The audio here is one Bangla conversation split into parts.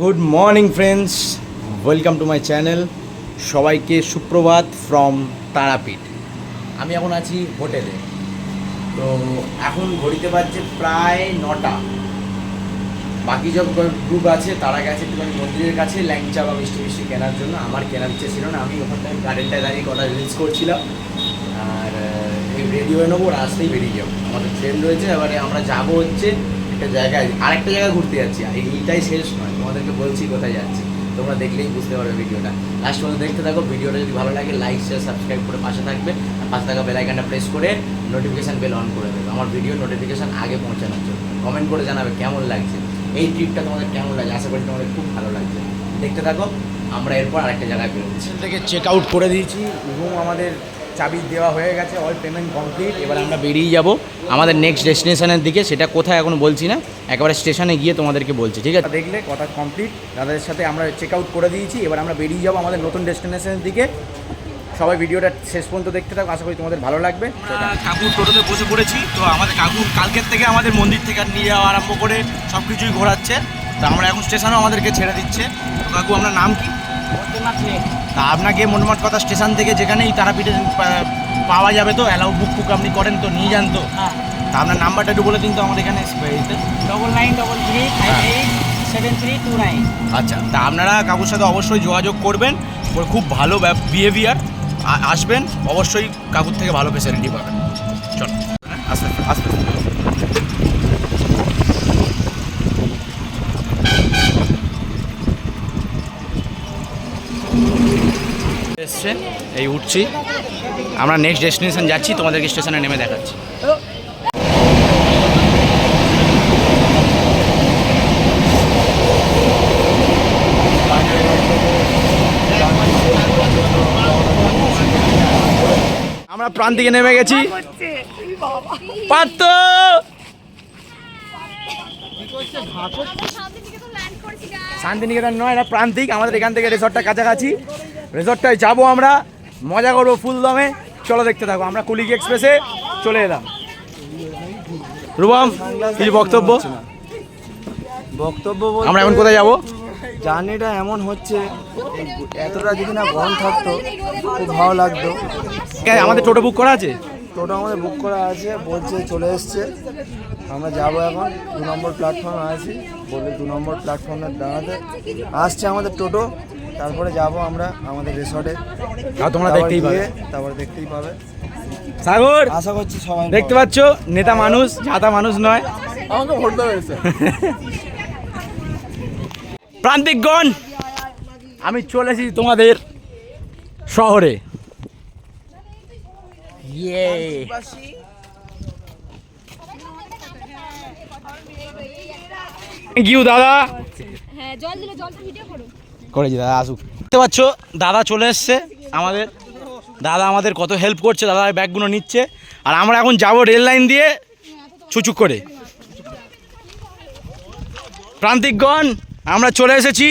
Good morning friends welcome to my channel সবাইকে সুপ্রভাত ফ্রম তারাপীঠ। আমি এখন আছি হোটেলে। তো এখন ঘড়িতে বাজছে প্রায় নটা। বাকি সব গ্রুপ আছে, তারা গেছে একটুখানি মন্দিরের কাছে, ল্যাংচা বা মিষ্টি মিষ্টি কেনার জন্য। আমার কেনার ইচ্ছে ছিল না, আমি ওখানটায় গার্ডেনটায় দাঁড়িয়ে কটা রিলস করছিলাম। আর রেডি হয়ে নেব রাস্তায় বেরিয়ে যাব। আমাদের ট্রেন রয়েছে, এবারে আমরা যাব হচ্ছে একটা জায়গায়, আরেকটা জায়গায় ঘুরতে যাচ্ছি। আর এইটাই শেষ নয়। তোমাদেরকে বলছি কোথায় যাচ্ছি। তোমরা দেখলেই বুঝতে পারবে ভিডিওটা। লাস্ট পর্যন্ত দেখতে থাকো। ভিডিওটা যদি ভালো লাগে লাইক শেয়ার সাবস্ক্রাইব করে পাশে থাকবে। আর পাশে থাকা বেলাইকানটা প্রেস করে নোটিফিকেশান বেল অন করে দেবে। আমার ভিডিও নোটিফিকেশান আগে পৌঁছানোর জন্য। কমেন্ট করে জানাবে কেমন লাগছে। এই ট্রিপটা তোমাদের কেমন লাগে আশা করি তোমাদের খুব ভালো লাগছে। দেখতে থাকো। আমরা এরপর আরেকটা জায়গায় বেরোচ্ছি। থেকে চেক আউট করে দিয়েছি। এবং আমাদের চাবি দেওয়া হয়ে গেছে অল পেমেন্ট কমপ্লিট এবার আমরা বেরিয়ে যাব আমাদের নেক্সট ডেস্টিনেশনের দিকে। সেটা কোথায় এখন বলছি না একেবারে স্টেশনে গিয়ে তোমাদেরকে বলছি ঠিক আছে? দেখলে কথা কমপ্লিট দাদাদের সাথে আমরা চেক আউট করে দিয়েছি এবার আমরা বেরিয়ে যাব আমাদের নতুন ডেস্টিনেশনের দিকে। সবাই ভিডিওটা শেষ পর্যন্ত দেখতে থাকো আশা করি তোমাদের ভালো লাগবে। কাকুর টোটোতে বসে পড়েছি তো আমাদের কাকু কালকের থেকে আমাদের মন্দির থেকে নিয়ে যাওয়া আরম্ভ করে সব কিছুই ঘোরাচ্ছে। তো আমরা এখন স্টেশনেও আমাদেরকে ছেড়ে দিচ্ছে। তো কাকু আমরা নাম কি? তা আপনাকে মনমাট কথা স্টেশন থেকে যেখানেই তারাপীঠে পাওয়া যাবে তো অ্যালাউ বুক ফুক আপনি করেন তো নিয়ে যান তো। তা আপনার নাম্বারটা একটু বলে দিন তো আমাদের এখানে double nine double three five হ্যাঁ। Eight seven three two nine আচ্ছা তা আপনারা কাকুর সাথে অবশ্যই যোগাযোগ করবেন ওর খুব ভালো বিহেভিয়ার আসবেন অবশ্যই কাকুর থেকে ভালো ফেসিলিটি পাবেন। চল। আস্তে আস্তে। এসছে এই উঠছি। আমরা নেক্সট ডেস্টিনেশন যাচ্ছি তোমাদেরকে স্টেশনে নেমে দেখাচ্ছি। আমরা প্রান্তিকে নেমে গেছি। পাত্র শান্তিনিকেতন নয় এটা প্রান্তিক। আমাদের এখান থেকে রিসর্টটা কাছাকাছি। রিসর্টটায় যাব আমরা মজা করব ফুল দমে চলো দেখতে থাকো আমরা কুলিক এক্সপ্রেসে চলে এলাম। রুবাম কিছু বক্তব্য? বক্তব্য আমরা এখন কোথায় যাব? জার্নিটা এমন হচ্ছে এতটা যদি না গরম থাকতো খুব ভালো লাগতো। আমাদের টোটো বুক করা আছে? টোটো আমাদের বুক করা আছে বলছে চলে এসছে। আমরা যাব এখন দু নম্বর প্ল্যাটফর্মে আছি বলে দু নম্বর প্ল্যাটফর্মে দাঁড়াতে। আসছে আমাদের টোটো। তারপরে যাব আমরা আমাদের রিসর্টে। আর তোমরা দেখতেই পাবে। তারপরে দেখতেই পাবে। সাগর আশা করছি সবাই দেখতে পাচ্ছ নেতা মানুষ জাতা মানুষ নয়। আমাকে ভোট হয়েছে। প্রান্তিকগণ আমি চলেছি তোমাদের শহরে। ইয়ে। থ্যাংক ইউ দাদা হ্যাঁ জল দিলে জলটা ভিডিও করো। করেছি দাদা আসুক। দেখতে পাচ্ছ, দাদা চলে এসছে আমাদের। দাদা আমাদের কত হেল্প করছে, দাদা ব্যাগগুলো নিচ্ছে। আর আমরা এখন যাব রেল লাইন দিয়ে ছুচুক করে। প্রান্তিকগণ, আমরা চলে এসেছি।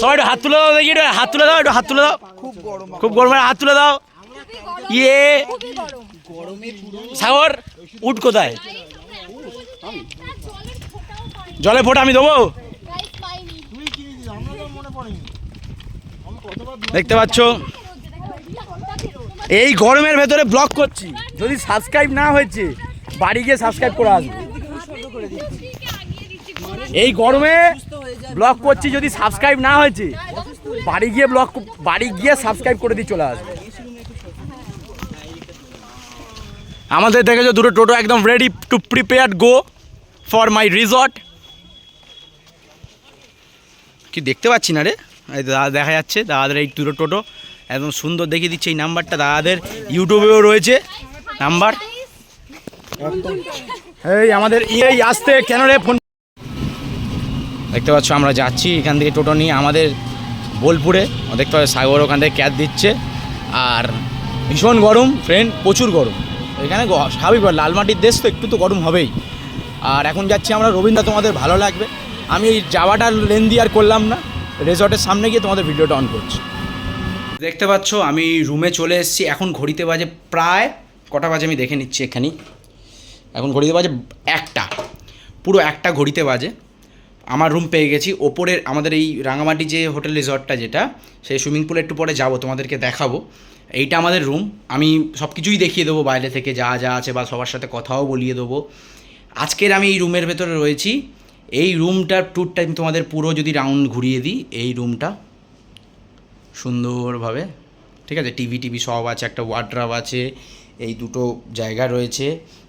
সবাই একটু হাত তুলে দাও, দেখি হাত তুলে দাও, একটু হাত তুলে দাও। খুব গরম হাত তুলে দাও। ইয়ে। সাগর, উঠ কোথায়? জলে ফোটা আমি দেবো? দেখতে পাচ্ছ? এই গরমের ভেতরে ব্লক করছি। যদি সাবস্ক্রাইব না হয়েছে, বাড়ি গিয়ে সাবস্ক্রাইব করে আসব। এই গরমে ব্লক করছি, যদি সাবস্ক্রাইব না হয়েছে, বাড়ি গিয়ে ব্লক বাড়ি গিয়ে সাবস্ক্রাইব করে দিয়ে চলে আসবে। আমাদের দেখেছ দুটো টোটো একদম ready to prepare go for my resort কি দেখতে পাচ্ছি না রে? দাদা দেখা যাচ্ছে দাদাদের এই দুটো টোটো একদম সুন্দর দেখিয়ে দিচ্ছে এই নাম্বারটা। দাদাদের ইউটিউবেও রয়েছে নাম্বার। এই আমাদের এই আসতে কেন রে ফোন দেখতে পাচ্ছ আমরা যাচ্ছি এখান থেকে টোটো নিয়ে আমাদের বোলপুরে। দেখতে পাচ্ছ সাগর ওখান থেকে ক্যাচ দিচ্ছে। আর ভীষণ গরম ফ্রেন্ড প্রচুর গরম। এখানে স্বাভাবিক লাল মাটির দেশ তো একটু তো গরম হবেই। আর এখন যাচ্ছি আমরা রবীন্দ্র তোমাদের ভালো লাগবে। আমি এই যাওয়াটা লেন্দি আর করলাম না। রেজর্টের সামনে গিয়ে তোমাদের ভিডিওটা অন করছি। দেখতে পাচ্ছ, আমি রুমে চলে এসেছি। এখন ঘড়িতে বাজে প্রায় কটা বাজে আমি দেখে নিচ্ছি এখানেই। এখন ঘড়িতে বাজে একটা। পুরো একটা ঘড়িতে বাজে। আমার রুম পেয়ে গেছি। ওপরের আমাদের এই রাঙামাটি যে হোটেল রিসর্টটা যেটা, সেই সুইমিং পুলে একটু পরে যাব, তোমাদেরকে দেখাবো। এইটা আমাদের রুম আমি সব কিছুই দেখিয়ে দেবো বাইরে থেকে, যা যা আছে বা সবার সাথে কথাও বলিয়ে দেবো। আজকের আমি এই রুমের ভেতরে রয়েছি। এই রুমটার ট্যুরটা আমি তোমাদের পুরো যদি রাউন্ড ঘুরিয়ে দিই, এই রুমটা সুন্দরভাবে, ঠিক আছে? টিভি টিভি সব আছে, একটা ওয়ার্ড্রাব আছে, এই দুটো জায়গা রয়েছে।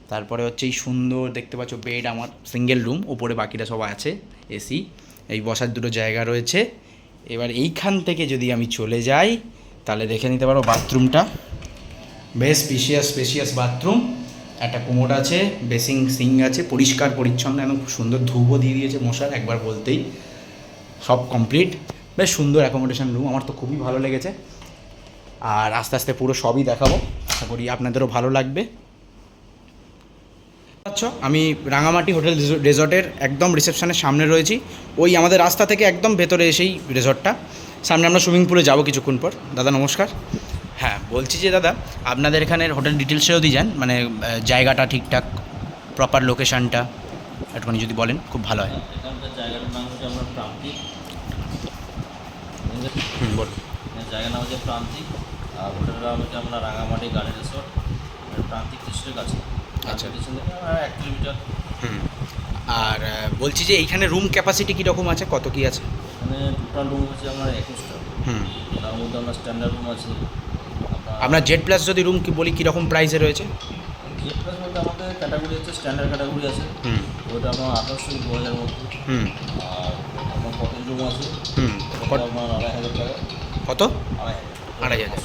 তারপরে হচ্ছে এই সুন্দর, দেখতে পাচ্ছ বেড আমার সিঙ্গেল রুম ওপরে বাকিটা সব আছে এসি এই বসার দুটো জায়গা রয়েছে। এবার এইখান থেকে যদি আমি চলে যাই, তাহলে দেখে নিতে পারো বাথরুমটা বেশ স্পেশিয়াস স্পেশিয়াস বাথরুম একটা কোমোড আছে, বেসিং সিং আছে, পরিষ্কার পরিচ্ছন্ন, একদম খুব সুন্দর ধুবো দিয়ে দিয়েছে মশার, একবার বলতেই। সব কমপ্লিট বেশ সুন্দর অ্যাকোমোডেশন রুম আমার তো খুবই ভালো লেগেছে। আর আস্তে আস্তে পুরো সবই দেখাবো। আশা করি আপনাদেরও ভালো লাগবে। পাচ্ছ আমি রাঙামাটি হোটেল রিসর্টের একদম রিসেপশনের সামনে রয়েছি। ওই আমাদের রাস্তা থেকে একদম ভেতরে এসেই রিসর্টটা। সামনে আমরা সুইমিং পুলে যাব কিছুক্ষণ পর। দাদা, নমস্কার। বলছি যে দাদা আপনাদের এখানের হোটেল ডিটেলসে যদি যান মানে জায়গাটা ঠিকঠাক প্রপার লোকেশানটা একটুখানি যদি বলেন খুব ভালো হয়। জায়গাটার নাম হচ্ছে আমরা হুম বলুন। জায়গার নাম হচ্ছে প্রান্তিক। আর হোটেলের নাম হচ্ছে আমরা রাঙামাটি গার্ডেন রিসোর্ট এটা প্রান্তিক ডিস্ট্রিক্ট আছে। আচ্ছা। আমরা এক কিলোমিটার। হুম। আর বলছি যে এইখানে রুম ক্যাপাসিটি কীরকম আছে? কত কি আছে? এখানে টোটাল রুম হচ্ছে আমার একুশটা। হুম। তার মধ্যে আপনার স্ট্যান্ডার্ড রুম আছে আপনার জেড প্লাস যদি রুম কি বলি কীরকম প্রাইসে রয়েছে? জেড প্লাস মধ্যে আমাদের ক্যাটাগরি হচ্ছে স্ট্যান্ডার্ড ক্যাটাগরি আছে। হুম। ওটা আপনার আঠারোশো দু হাজার মধ্যে। হুম। আর আপনার কটেজ রুম আছে। হুম। আপনার আড়াই হাজার টাকা। কত? আড়াই হাজার।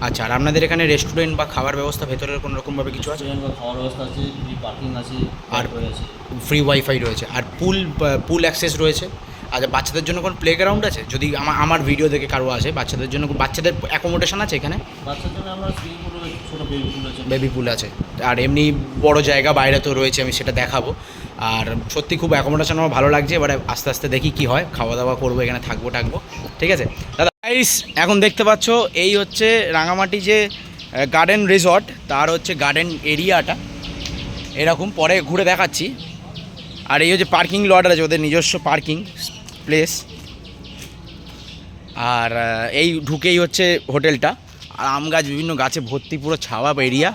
আচ্ছা আর আপনাদের এখানে রেস্টুরেন্ট বা খাবার ব্যবস্থা ভেতরের কোনো রকমভাবে কিছু আছে? খাওয়ার ব্যবস্থা আছে ফ্রি পার্কিং আছে আর ফ্রি ওয়াইফাই রয়েছে। আর পুল পুল অ্যাক্সেস রয়েছে? আচ্ছা বাচ্চাদের জন্য কোনো প্লে গ্রাউন্ড আছে? যদি আমার আমার ভিডিও দেখে কারও আসে বাচ্চাদের জন্য বাচ্চাদের অ্যাকোমোডেশন আছে এখানে? বেবি পুল আছে। আর এমনি বড় জায়গা বাইরে তো রয়েছে আমি সেটা দেখাবো। আর সত্যি খুব অ্যাকোমোডেশন আমার ভালো লাগছে এবারে আস্তে আস্তে দেখি কি হয়। খাওয়া দাওয়া করব এখানে থাকব টাকবো ঠিক আছে? দাদা গাইস এখন দেখতে পাচ্ছ এই হচ্ছে রাঙামাটি যে গার্ডেন রিসর্ট তার হচ্ছে গার্ডেন এরিয়াটা এরকম পরে ঘুরে দেখাচ্ছি। আর এই হচ্ছে পার্কিং লট আছে ওদের নিজস্ব পার্কিং প্লেস আর এই ঢুকেই হচ্ছে হোটেলটা। আর আম গাছ বিভিন্ন গাছে ভর্তি পুরো ছাওয়া এরিয়া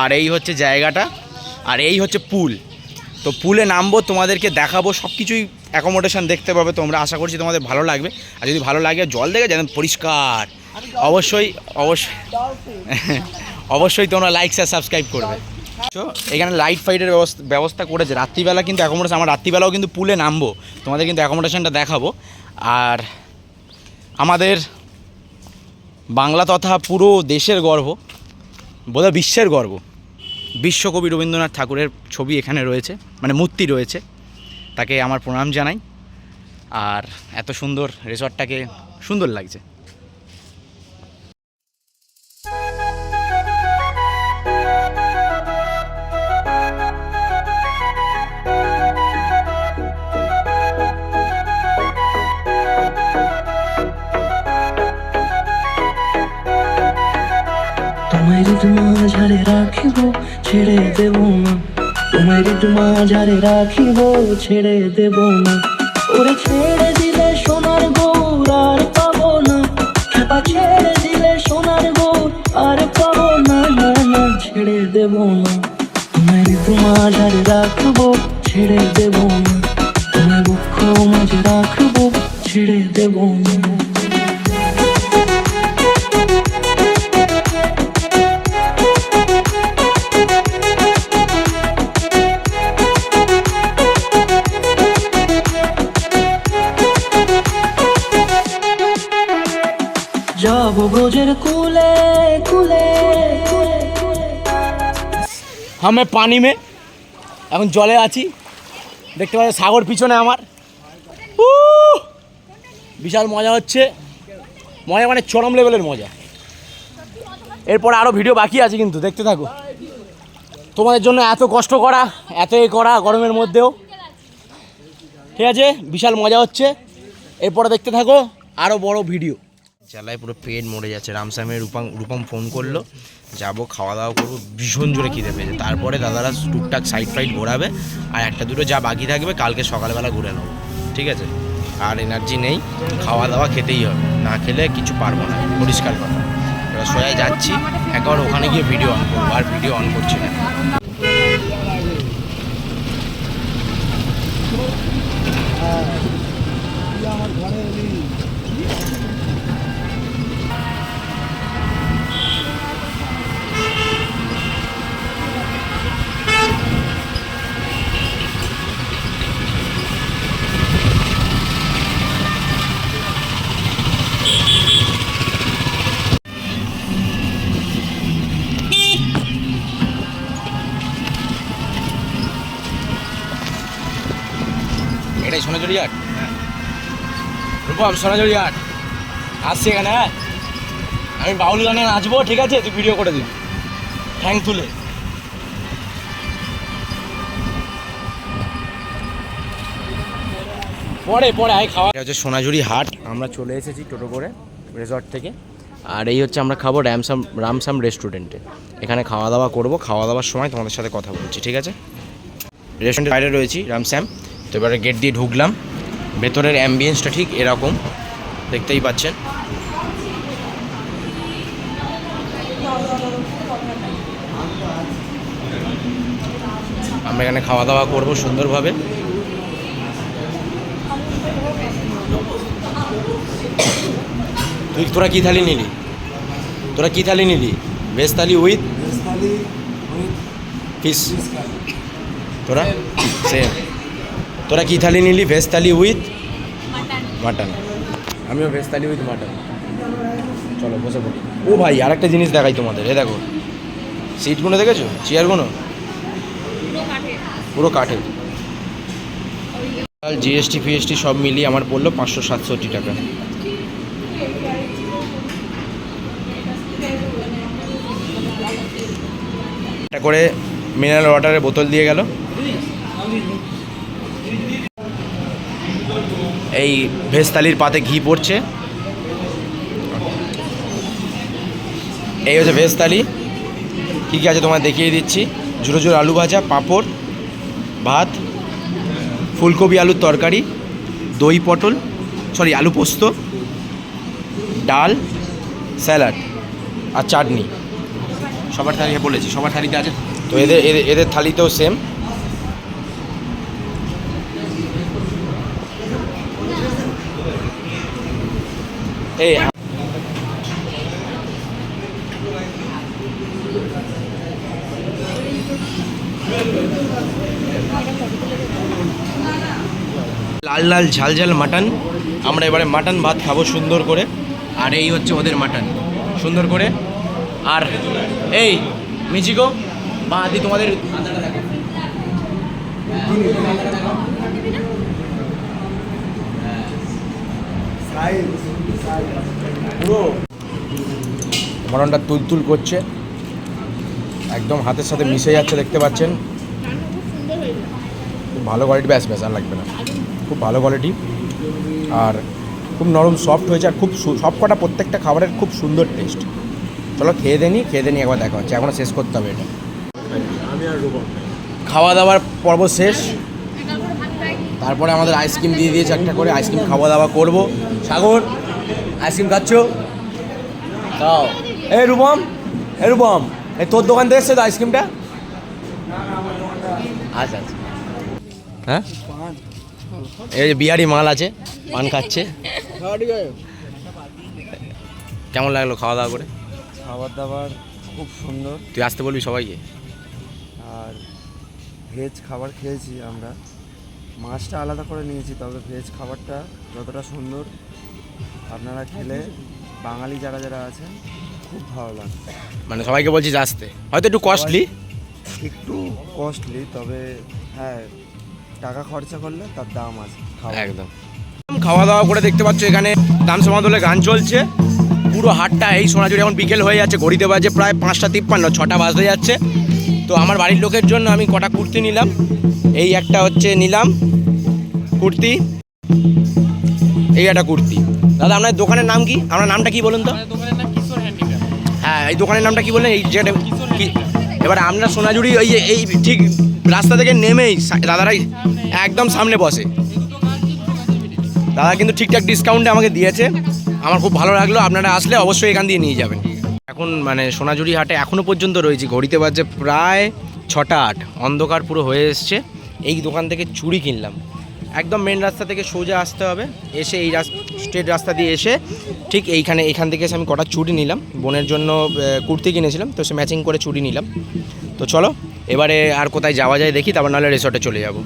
আর এই হচ্ছে জায়গাটা। আর এই হচ্ছে পুল। তো পুলে নামবো তোমাদেরকে দেখাবো সব কিছুই অ্যাকোমোডেশন দেখতে পাবে তোমরা। আশা করছি তোমাদের ভালো লাগবে। আর যদি ভালো লাগে জল দেখে যেন পরিষ্কার। অবশ্যই অবশ্যই অবশ্যই তোমরা লাইক শেয়ার সাবস্ক্রাইব করবে। এখানে লাইট ফাইটের ব্যবস্থা ব্যবস্থা করেছে। রাত্রিবেলা কিন্তু অ্যাকোমোডেশন আমার রাত্রিবেলাও কিন্তু পুলে নামবো। তোমাদের কিন্তু অ্যাকোমোডেশনটা দেখাবো। আর আমাদের বাংলা তথা পুরো দেশের গর্ব, বোধহয় বিশ্বের গর্ব, বিশ্বকবি রবীন্দ্রনাথ ঠাকুরের ছবি এখানে রয়েছে মানে মূর্তি রয়েছে। তাকে আমার প্রণাম জানাই। আর এত সুন্দর রিসর্টটাকে সুন্দর লাগছে। তোমায় মাঝারে রাখিব, ছেড়ে দেব না। তোমায় মাঝারে রাখিব, ছেড়ে দেব না। ওরে ছেড়ে দিলে সোনার গৌর আর পাবো না। খেপা ছেড়ে দিলে সোনার গৌর আর পাবো না না না, ছেড়ে দেব না। ছেড়ে দেব না। মাঝে ছেড়ে দেব না। আমি পানি মে। এখন জলে আছি। দেখতে পাচ্ছি সাগর পিছনে আমার! বিশাল মজা হচ্ছে। মজা মানে চরম লেভেলের মজা। এরপর আরও ভিডিও বাকি আছে কিন্তু, দেখতে থাকো। তোমাদের জন্য এত কষ্ট করা, এত এ করা গরমের মধ্যেও। ঠিক আছে? বিশাল মজা হচ্ছে। এরপরে দেখতে থাকো আরও বড় ভিডিও। জ্বালায় পুরো পেট মরে যাচ্ছে। রামসামের রূপম রূপম ফোন করল, যাব খাওয়া দাওয়া করব, ভীষণ জোরে খিদে পেয়েছে। তারপরে দাদারা টুকটাক সাইড ফাইড ঘোরাবে আর একটা দুটো যা বাকি থাকবে, কালকে সকালবেলা ঘুরে নেব। ঠিক আছে? আর এনার্জি নেই খাওয়া দাওয়া খেতেই হবে। না খেলে কিছু পারব না, পরিষ্কার কথা। সোজা যাচ্ছি, একবার ওখানে গিয়ে ভিডিও অন করব, আর ভিডিও অন করছি না। এটাই সোনাঝুরি হাট রূপম সোনাঝুরি হাট আসছি এখানে হ্যাঁ? আমি বাউল গানে নাচবো, ঠিক আছে? তুই ভিডিও করে দিবি ঠ্যাং তুলে। পরে পরে, আয় খাওয়া। এটা হচ্ছে সোনাঝুরি হাট। আমরা চলে এসেছি টোটো করে রিসর্ট থেকে। আর এই হচ্ছে আমরা খাব র্যামসাম রামসাম রেস্টুরেন্টে এখানে খাওয়া দাওয়া করব, খাওয়া দাওয়ার সময় তোমাদের সাথে কথা বলছি, ঠিক আছে? রেস্টুরেন্টের বাইরে রয়েছি রামস্যাম এবারে গেট দিয়ে ঢুকলাম। ভেতরের অ্যাম্বিয়েন্সটা ঠিক এরকম। দেখতেই পাচ্ছেন। আমরা এখানে খাওয়া দাওয়া করব সুন্দরভাবে। তুই তোরা কী থালি নিলি? তোরা কী থালি নিলি? ভেজ থালি উইথ ফিশ তোরা? সেম তোরা কি থালি নিলি? Veg thali with mutton. আমিও ভেজ থালি উইথ মাটন। চলো বসে পড়ি। ও ভাই আর একটা জিনিস দেখাই তোমাদের। এ দেখো। সিটগুলো দেখেছ? চেয়ারগুলো পুরো কাঠের জিএসটি ফিএসটি সব মিলিয়ে আমার পড়ল পাঁচশো সাতষট্টি টাকা। একটা করে মিনারেল ওয়াটারের বোতল দিয়ে গেল। এই ভেজ থালির পাতে ঘি পড়ছে। এই হচ্ছে ভেজ থালি কী কী আছে তোমায় দেখিয়ে দিচ্ছি? ঝুড়ো ঝুড়ো আলু ভাজা, পাঁপড়, ভাত, ফুলকপি আলুর তরকারি, দই পটল সরি আলু পোস্ত, ডাল, স্যালাড আর চাটনি। সবার থালিতে বলেছি, সবার থালিতে আছে। তো এদের এদের এদের থালিতেও সেম এই। লাল লাল ঝাল ঝাল মাটন। আমরা এবারে মাটন ভাত খাব সুন্দর করে। আর এই হচ্ছে ওদের মাটন। সুন্দর করে। আর এই মিচিকো বা আদি তোমাদের পুরো মটনটা তুলতুল করছে। একদম হাতের সাথে মিশে যাচ্ছে, দেখতে পাচ্ছেন। খুব ভালো কোয়ালিটি ব্যাস ব্যাস, আর লাগবে না। খুব ভালো কোয়ালিটি আর খুব নরম সফট হয়েছে, আর খুব সব কটা প্রত্যেকটা খাবারের খুব সুন্দর টেস্ট চলো খেয়ে দেনি খেয়ে দেনি একবার দেখা হচ্ছে। এখনও শেষ করতে হবে এটা। খাওয়া দাওয়ার পর্ব শেষ। তারপরে আমাদের আইসক্রিম দিয়ে দিয়েছে একটা করে। আইসক্রিম খাওয়া দাওয়া করব। সাগর আইসক্রিম খাচ্ছ? খাও। এই রূপম এই রূপম এই তোর দোকান থেকে এসছে তো আইসক্রিমটা? আচ্ছা আচ্ছা। হ্যাঁ? এই যে বিহারি মাল আছে পান খাচ্ছে। কেমন লাগল খাওয়া দাওয়া করে? খাবার দাবার খুব সুন্দর। তুই আসতে বলবি সবাইকে? আর ভেজ খাবার খেয়েছি আমরা। মাছটা আলাদা করে নিয়েছি তবে ভেজ খাবারটা যতটা সুন্দর আপনারা খেলে বাঙালি যারা যারা আছেন খুব ভালো লাগবে। মানে সবাইকে বলছিস আসতে। হয়তো একটু কস্টলি একটু কস্টলি তবে হ্যাঁ টাকা খরচা করলে তার দাম আছে একদম। খাওয়া দাওয়া করে দেখতে পাচ্ছ এখানে গান সমাদলে গান চলছে। পুরো হাটটা এই সোনাঝুরি এখন বিকেল হয়ে যাচ্ছে ঘড়িতে বাজে প্রায় পাঁচটা তিপ্পান্ন ছটা বাজতে যাচ্ছে। তো আমার বাড়ির লোকের জন্য আমি কটা কুর্তি নিলাম। এই একটা হচ্ছে নিলাম কুর্তি এই একটা কুর্তি। দাদা আপনার দোকানের নাম কি? আপনার নামটা কি বলুন তো? হ্যাঁ এই দোকানের নামটা কি বললেন? এই যেটা এবার আমরা সোনাঝুরি ওই যে এই ঠিক রাস্তা থেকে নেমেই দাদারাই একদম সামনে বসে। দাদা কিন্তু ঠিকঠাক ডিসকাউন্টে আমাকে দিয়েছে। আমার খুব ভালো লাগল। আপনারা আসলে অবশ্যই এখান দিয়ে নিয়ে যাবেন। এখন মানে সোনাঝুরি হাটে এখনও পর্যন্ত রয়েছি। ঘড়িতে বাজছে প্রায় ছটা আট। অন্ধকার পুরো হয়ে এসছে। এই দোকান থেকে চুড়ি কিনলাম। একদম মেন রাস্তা থেকে সোজা আসতে হবে। এসে এই স্ট্রেট রাস্তা দিয়ে এসে ঠিক এইখানে এখান থেকে এসে আমি কটা চুড়ি নিলাম। বোনের জন্য কুর্তি কিনেছিলাম, তো সে ম্যাচিং করে চুড়ি নিলাম। তো চলো, এবারে আর কোথায় যাওয়া যায় দেখি, তারপর নাহলে রিসর্টে চলে যাব।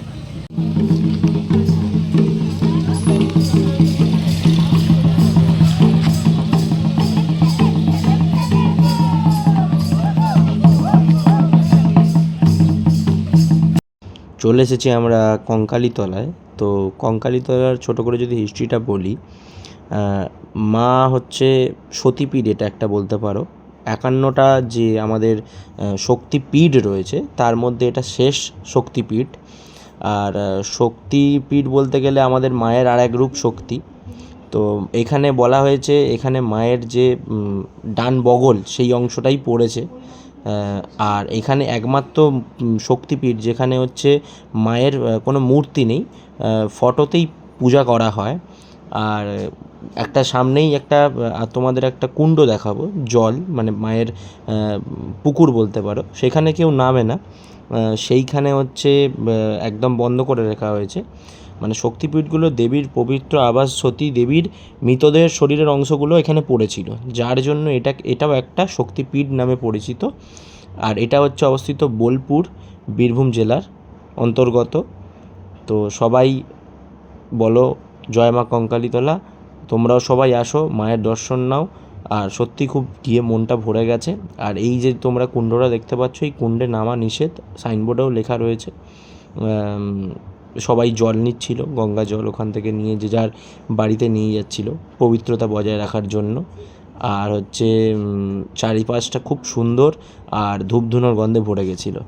চলে এসেছি আমরা কঙ্কালীতলায়। তো কঙ্কালীতলার ছোটো করে যদি হিস্ট্রিটা বলি মা হচ্ছে সতীপীঠ এটা একটা বলতে পারো। একান্নটা যে আমাদের শক্তিপীঠ রয়েছে, তার মধ্যে এটা শেষ শক্তিপীঠ। আর শক্তিপীঠ বলতে গেলে আমাদের মায়ের আর এক রূপ শক্তি। তো এখানে বলা হয়েছে, এখানে মায়ের যে ডান বগল, সেই অংশটাই পড়েছে। আর এখানে একমাত্র শক্তিপীঠ যেখানে হচ্ছে মায়ের কোনো মূর্তি নেই ফটোতেই পূজা করা হয়। আর একটা সামনেই একটা তোমাদের একটা কুণ্ড দেখাবো, জল মানে মায়ের পুকুর বলতে পারো। সেখানে কেউ নামে না। সেইখানে হচ্ছে একদম বন্ধ করে রাখা হয়েছে। মানে শক্তিপীঠগুলো দেবীর পবিত্র আবাস সতী দেবীর মৃতদেহের শরীরের অংশগুলো এখানে পড়েছিল, যার জন্য এটা, এটাও একটা শক্তিপীঠ নামে পরিচিত। আর এটা হচ্ছে অবস্থিত বোলপুর, বীরভূম জেলার অন্তর্গত। তো সবাই বলো, জয় মা কঙ্কালীতলা। তোমরাও সবাই আসো, মায়ের দর্শন নাও। আর সত্যি খুব গিয়ে মনটা ভরে গেছে। আর এই যে তোমরা কুণ্ডটা দেখতে পাচ্ছ, এই কুণ্ডে নামা নিষেধ, সাইনবোর্ডেও লেখা রয়েছে। সবাই জল নিচ্ছিল, গঙ্গা জল ওখান থেকে নিয়ে যে যার বাড়িতে নিয়ে যাচ্ছিল, পবিত্রতা বজায় রাখার জন্য। আর হচ্ছে চারিপাশটা খুব সুন্দর আর ধূপধুনোর গন্ধে ভরে গেছিল।